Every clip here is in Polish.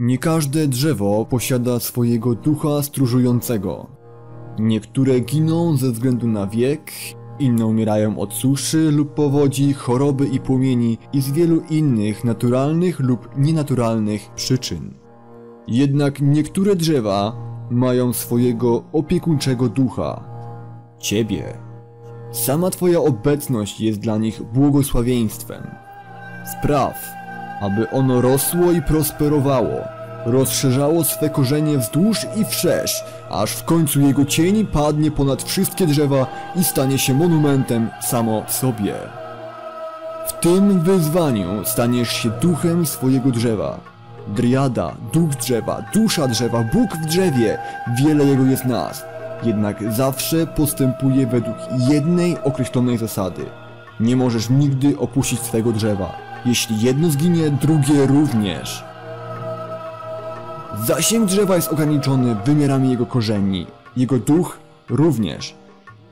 Nie każde drzewo posiada swojego ducha stróżującego. Niektóre giną ze względu na wiek, inne umierają od suszy lub powodzi, choroby i płomieni i z wielu innych naturalnych lub nienaturalnych przyczyn. Jednak niektóre drzewa mają swojego opiekuńczego ducha. Ciebie. Sama Twoja obecność jest dla nich błogosławieństwem. Spraw, aby ono rosło i prosperowało, rozszerzało swe korzenie wzdłuż i wszerz, aż w końcu jego cień padnie ponad wszystkie drzewa i stanie się monumentem samo w sobie. W tym wyzwaniu staniesz się duchem swojego drzewa. Driada, duch drzewa, dusza drzewa, Bóg w drzewie, wiele jego jest nazw. Jednak zawsze postępuje według jednej określonej zasady. Nie możesz nigdy opuścić swego drzewa. Jeśli jedno zginie, drugie również. Zasięg drzewa jest ograniczony wymiarami jego korzeni. Jego duch również.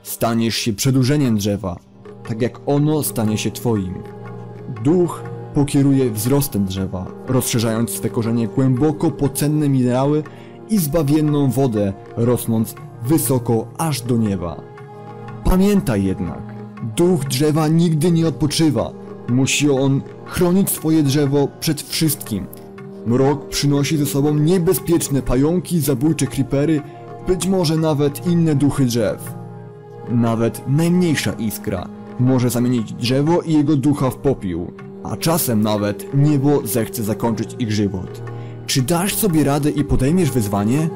Staniesz się przedłużeniem drzewa, tak jak ono stanie się twoim. Duch pokieruje wzrostem drzewa, rozszerzając swe korzenie głęboko po cenne minerały i zbawienną wodę, rosnąc wysoko aż do nieba. Pamiętaj jednak, duch drzewa nigdy nie odpoczywa. Musi on chronić swoje drzewo przed wszystkim. Mrok przynosi ze sobą niebezpieczne pająki, zabójcze creepery, być może nawet inne duchy drzew. Nawet najmniejsza iskra może zamienić drzewo i jego ducha w popiół, a czasem nawet niebo zechce zakończyć ich żywot. Czy dasz sobie radę i podejmiesz wyzwanie?